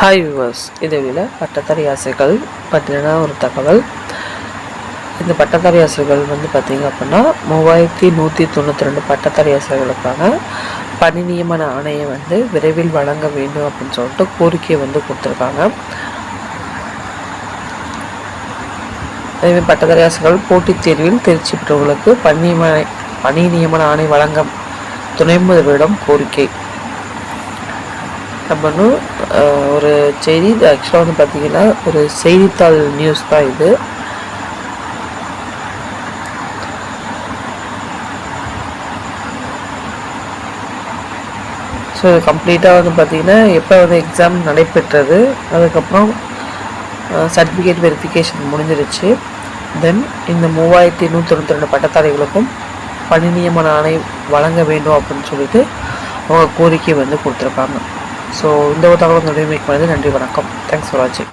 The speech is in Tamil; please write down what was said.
ஹாய் வியூவர்ஸ் விட பட்டதாரி ஆசைகள் பற்றினா ஒரு தகவல். இந்த பட்டதாரி ஆசைகள் வந்து பார்த்திங்க அப்படின்னா மூவாயிரத்தி நூற்றி தொண்ணூற்றி ரெண்டு பட்டதாரி ஆசைகளுக்கான பணி நியமன ஆணையை வந்து விரைவில் வழங்க வேண்டும் அப்படின்னு சொல்லிட்டு கோரிக்கையை வந்து கொடுத்துருக்காங்க. அதேமாதிரி பட்டதாரி ஆசைகள் போட்டித் தேர்வில் தேர்ச்சி பெற்றவர்களுக்கு பணி பணி நியமன ஆணை வழங்க துணை முதல்வரிடம் கோரிக்கை. நம்ம ஒரு செய்தி இது ஆக்சுவலாக வந்து பார்த்தீங்கன்னா ஒரு செய்தித்தாள் நியூஸ் தான் இது. ஸோ இது கம்ப்ளீட்டாக வந்து பார்த்தீங்கன்னா எப்போ வந்து எக்ஸாம் நடைபெற்றது அதுக்கப்புறம் சர்டிஃபிகேட் வெரிஃபிகேஷன் முடிஞ்சிருச்சு. தென் இந்த மூவாயிரத்தி நூற்றி தொண்ணூற்றி ரெண்டு பட்டதாரிகளுக்கும் பணி நியமன ஆணை வழங்க வேண்டும் அப்படின்னு சொல்லிட்டு அவங்க கோரிக்கை வந்து கொடுத்துருக்காங்க. ஸோ இந்த ஒரு தகவல் வந்து நன்றி வணக்கம். தேங்க்ஸ் ஃபார் வாட்சிங்